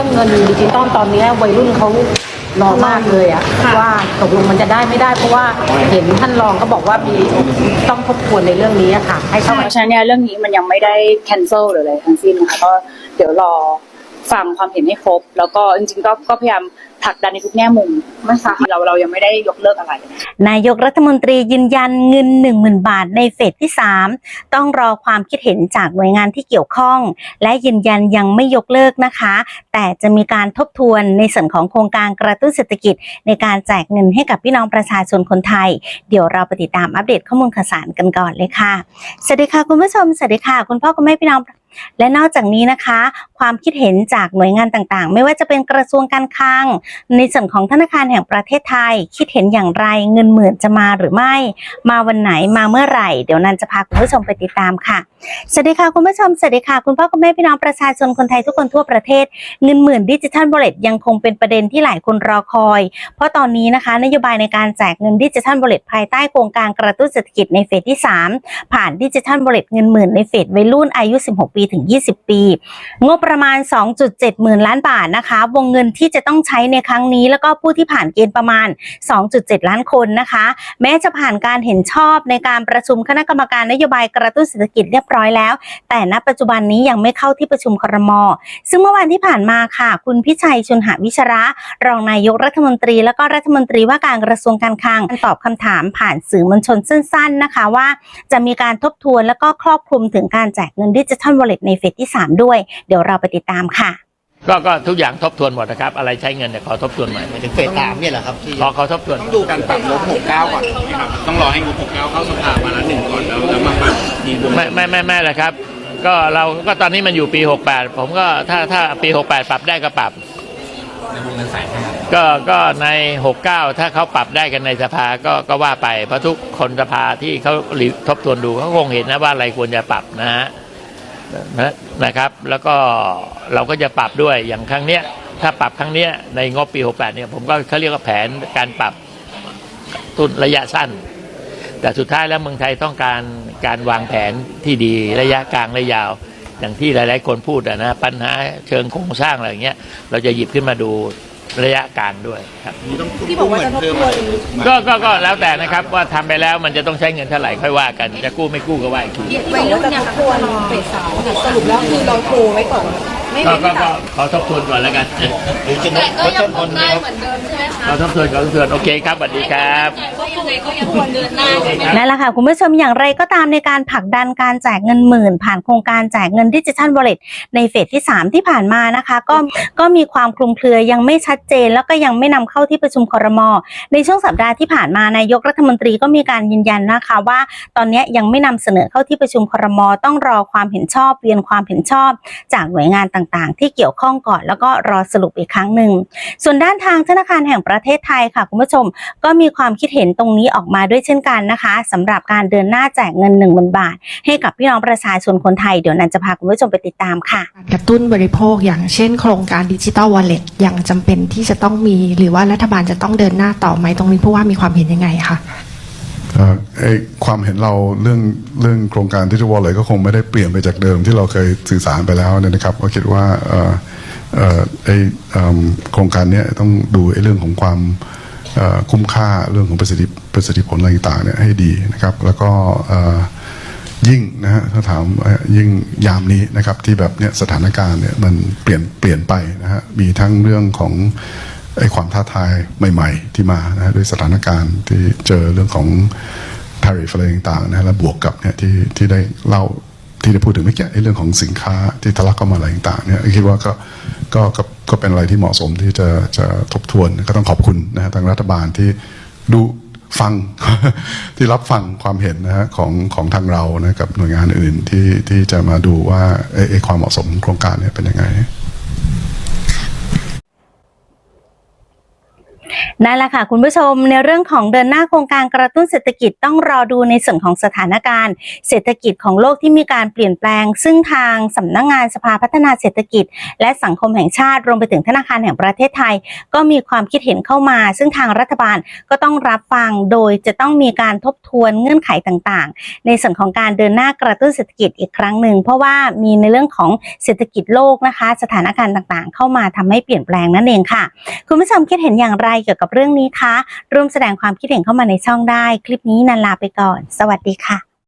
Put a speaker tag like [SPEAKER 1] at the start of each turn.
[SPEAKER 1] รื่องเงินดิจิตอลตอนเนี้ยวัยรุ่นเขารอมากเลยอะ
[SPEAKER 2] ค่ะ
[SPEAKER 1] ว่าตกลงมันจะได้ไม่ได้เพราะว่าเห็นท่านรองก็บอกว่ามีต้องทบทวนในเรื่องนี้อะค่ะ ให้เข้า
[SPEAKER 2] เพ
[SPEAKER 1] มา
[SPEAKER 2] ราะฉะนั้นเนี่ยเรื่องนี้มันยังไม่ได้ cancel หรืออะไรทั้งสิ้นนะคะก็เดี๋ยวรอ ฟังความเห็นให้ครบ แล้วก็จริงๆก็ก็พยายามผลักดันในทุกแง่มุมนะคะเราเรายังไม่ได้ยกเลิกอะไร
[SPEAKER 3] นายกรัฐมนตรียืนยันเงิน 10,000 บาทในเฟสที่ 3 ต้องรอความคิดเห็นจากหน่วยงานที่เกี่ยวข้อง และยืนยันยังไม่ยกเลิกนะคะ แต่จะมีการทบทวนในส่วนของโครงการกระตุ้นเศรษฐกิจ ในการแจกเงินให้กับพี่น้องประชาชนคนไทย เดี๋ยวเราไปติดตามอัปเดตข้อมูลข่าวสารกันก่อนเลยค่ะสวัสดีค่ะคุณผู้ชมสวัสดีค่ะ คุณพ่อคุณแม่พี่น้อง และนอกจากนี้นะคะ ความคิดเห็นจากหน่วยงานต่างๆ ไม่ว่าจะเป็นกระทรวงการคลัง ในส่วนของธนาคารแห่งประเทศไทย คิดเห็นอย่างไรเงินหมื่นจะมาหรือไม่ มาวันไหนมาเมื่อไหร่ เดี๋ยวนันจะพาคุณผู้ชมไปติดตามค่ะสวัสดีค่ะคุณผู้ชมสวัสดีค่ะคุณพ่อคุณแม่พี่น้องประชาชนคนไทยทุกคนทั่วประเทศเงินหมื่นดิจิทัลบอลเลตยังคงเป็นประเด็นที่หลายคนรอคอย เพราะตอนนี้นะคะนโยบายในการแจกเงินดิจิทัลบอลเลตภายใต้โครงการกระตุ้นเศรษฐกิจในเฟสที่ 3 ผ่านดิจิทัลบอลเลตเงินหมื่นในเฟสวัยรุ่นอายุ 16 ปีถึง 20 ปี งบประมาณ 2.7 หมื่นล้านบาทนะคะ วงเงินที่จะต้องใช้ในครั้งนี้ แล้วก็ผู้ที่ผ่านเกณฑ์ประมาณ 2.7 ล้านคนนะคะ แม้จะผ่านการเห็นชอบในการประชุมคณะกรรมการนโยบายกระตุ้นเศรษฐกิจเรียบร้อยแล้ว แต่ณปัจจุบันนี้ยังไม่เข้าที่ประชุมครม ซึ่งเมื่อวานที่ผ่านมาค่ะ คุณพิชัยชุนหาวิชระ รองนายกรัฐมนตรี แล้วก็รัฐมนตรีว่าการกระทรวงการคลังตอบคำถามผ่านสื่อมวลชนสั้น ๆนะคะว่า จะมีการทบทวนแล้วก็ครอบคลุมถึงการแจกเงินดิจิทัลวอลเล็ตในเฟสที่ 3 ด้วย เดี๋ยวเราไปติดตามค่ะ
[SPEAKER 4] ก็ก็ทุกอย่างทบทวนหมดนะครับ อะไรใช้เงินเนี่ยขอทบทวนใหม่
[SPEAKER 5] ถึงเฟสสามเนี่ยแหละครับที่
[SPEAKER 4] ขอขอทบทวน
[SPEAKER 6] ต้องดูการปรับงบ69ก่อนนะครับต้องรอให้งบ69เข้าสภาวันละหนึ่งก่อนแล้วแล้วมาปรับทีวง
[SPEAKER 4] ไม่ไม่ไม่ไม่เลยครับ ก็เราก็ตอนนี้มันอยู่ปี 68 ผมก็ถ้าถ้าปี 68 ปรับได้ก็ปรับก็ก็ใน 69 ถ้าเขาปรับได้กันในสภาก็ก็ว่าไปเพราะทุกคนสภาที่เขาทบทวนดูเขาคงเห็นนะว่าอะไรควรจะปรับนะฮะ นะครับ แล้วก็เราก็จะปรับด้วยอย่างครั้งเนี้ยถ้าปรับครั้งเนี้ยในงบปี 68 เนี่ยผมก็เขาเรียกว่าแผนการปรับทุนระยะสั้น แต่สุดท้ายแล้วเมืองไทยต้องการการวางแผนที่ดีระยะกลางระยะยาว อย่างที่หลาย ๆ คนพูดนะปัญหาเชิงโครงสร้างอะไรอย่างเงี้ยเราจะหยิบขึ้นมาดู ระยะกลางด้วยครับ
[SPEAKER 6] นี่ต้องที่บอกว่าจะทบทวน
[SPEAKER 4] ก็ก็ก็แล้วแต่นะครับว่าทำไปแล้วมันจะต้องใช้เงินเท่าไหร่ค่อยว่ากัน จะกู้ไม่กู้ก็ว่าอีกที
[SPEAKER 1] วัยรุ่นเนี่ยทบทวนเฟสสามสรุปแล้วคือเราโทรไว้ก่อน ไม่
[SPEAKER 4] ก็
[SPEAKER 1] ไม่
[SPEAKER 4] ก็ก็ขอทบทวนก่อนแล้วกัน
[SPEAKER 5] หรือจะลดลดต้นทุนไหมครับ
[SPEAKER 4] ขอทบทวนขอทบทวนโอเคครับสวัสดีครับ
[SPEAKER 3] นั่นแหละค่ะ คุณผู้ชมอย่างไรก็ตามในการผลักดันการแจกเงินหมื่น ผ่านโครงการแจกเงินดิจิทัลวอลเล็ตในเฟสที่ 3 ที่ผ่านมานะคะ ก็ก็มีความคลุมเครือยังไม่ชัดเจน แล้วก็ยังไม่นำเข้าที่ประชุมครม ในช่วงสัปดาห์ที่ผ่านมานายกรัฐมนตรีก็มีการยืนยันนะคะว่า ตอนนี้ยังไม่นำเสนอเข้าที่ประชุมครม ต้องรอความเห็นชอบเวียนความเห็นชอบ จากหน่วยงานต่างๆ ที่เกี่ยวข้องก่อน แล้วก็รอสรุปอีกครั้งหนึ่ง ส่วนด้านทางธนาคารแห่งประเทศไทยค่ะคุณผู้ชมก็มีความคิดเห็นตรงนี้ออกมาด้วยเช่นกันนะคะสำหรับการเดินหน้าแจกเงิน1 0,000บาท ให้กับพี่น้องประชาชนคนไทยเดี๋ยวนันจะพาคุณผู้ชมไปติดตามค่ะ
[SPEAKER 7] กระตุ้นบริโภคอย่างเช่น โครงการดิจิ t a ลวอลเล็ตยังจำเป็นที่จะต้องมี หรือว่ารัฐบาลจะต้องเดินหน้าต่อไหมตรงนี้ผู้ว่ามีความเห็นยังไงคะ
[SPEAKER 8] ไอความเห็นเราเรื่องเรื่องโครงการที่จะวอลเลยก็คงไม่ได้เปลี่ยนไปจากเดิมที่เราเคยสื่อสารไปแล้วเนยนะครับก็คิดว่าไอโครงการนี้ต้องดูไอเรื่องของความคุ้มค่าเรื่องของประสิทธิประสิทธิผลอะไรต่างๆเนี่ยให้ดีนะครับ แล้วก็ยิ่งนะฮะถ้าถามยิ่งยามนี้นะครับที่แบบเนี้ยสถานการณ์เนี่ยมันเปลี่ยนเปลี่ยนไปนะฮะมีทั้งเรื่องของ ไอ้ความท้าทายใหม่ ๆ ที่มานะด้วยสถานการณ์ที่เจอเรื่องของ tariff อะไรต่างๆนะแล้วบวกกับเนี่ยที่ที่ได้เล่าที่ได้พูดถึงเมื่อกี้ไอ้เรื่องของสินค้าที่ทะลักเข้ามาอะไรต่างๆเนี่ยคิดว่าก็ก็ก็ก็เป็นอะไรที่เหมาะสมที่จะจะทบทวนก็ต้องขอบคุณนะฮะทางรัฐบาลที่ดูฟังที่รับฟังความเห็นนะฮะของของทางเรานะกับหน่วยงานอื่นที่ที่จะมาดูว่าไอ้ความเหมาะสมโครงการเนี่ยเป็นยังไง
[SPEAKER 3] นั่นแหละค่ะคุณผู้ชมในเรื่องของเดินหน้าโครงการกระตุ้นเศรษฐกิจต้องรอดูในส่วนของสถานการณ์ เศรษฐกิจของโลกที่มีการเปลี่ยนแปลง ซึ่งทางสำนักงานสภาพัฒนาเศรษฐกิจ และสังคมแห่งชาติรวมไปถึงธนาคารแห่งประเทศไทย ก็มีความคิดเห็นเข้ามา ซึ่งทางรัฐบาลก็ต้องรับฟังโดยจะต้องมีการทบทวนเงื่อนไขต่างๆ ในส่วนของการเดินหน้ากระตุ้นเศรษฐกิจอีกครั้งหนึ่งเพราะว่ามีในเรื่องของเศรษฐกิจโลกนะคะ สถานการณ์ต่างๆ เข้ามาทำให้เปลี่ยนแปลงนั่นเองค่ะ คุณผู้ชมคิดเห็นอย่างไรเกี่ยวกับเรื่องนี้คะร่วมแสดงความคิดเห็นเข้ามาในช่องได้ คลิปนี้นันลาไปก่อน สวัสดีค่ะ